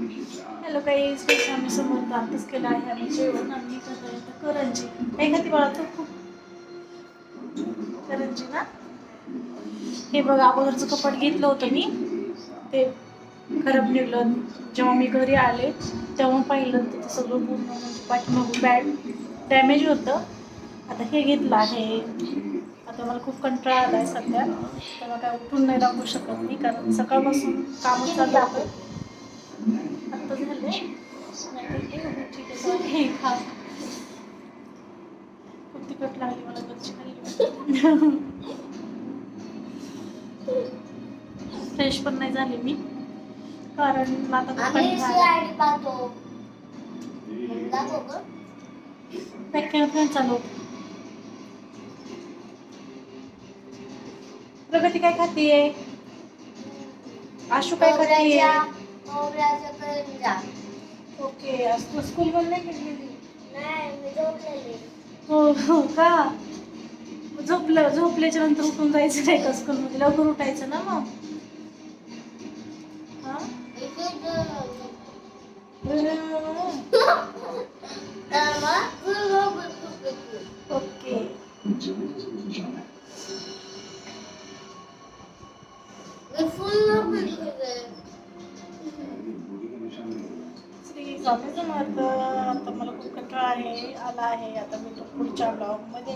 Hello काही आम्ही समोर आताच केलं आहे. आम्ही जेवण आम्ही करतोय. आता करंजी. काय खाती बाळा तू खूप करंजी ना? हे बघा अगोदरचं कपाट घेतलं होतं मी. ते खराब निघलं. जेव्हा मी घरी आले तेव्हा पाहिलं तिथं सगळं पूर्ण म्हणजे पाठीमागून बॅड डॅमेज होतं. आता हे घेतलं आहे. आता मला खूप कंटाळा आला आहे सध्या. तेव्हा काय उठून नाही दाखवू शकत मी कारण सकाळपासून कामच चालू होतं आत्ता झाले नाहीतर हे बघू, खा. खूप तिखट लागली मला गच्ची खाल्ली फ्रेश पण नाही झाले मी कारण आता चालू. प्रगती काय खातीये? आशू काय खातीये. ओके आज तू स्कूल मध्ये नाही गेलेली नाही मी झोपलेली. हो हो का? झोपलं झोपल्याच्या नंतर उठून जायचं नाही का स्कूलमध्ये लवकर उठायचं ना मग? हा. ओके. तर श्री स्वामी आता मला खूप कंटाळा आहे आला आहे. आता मी तो पुढच्या ब्लॉगमध्ये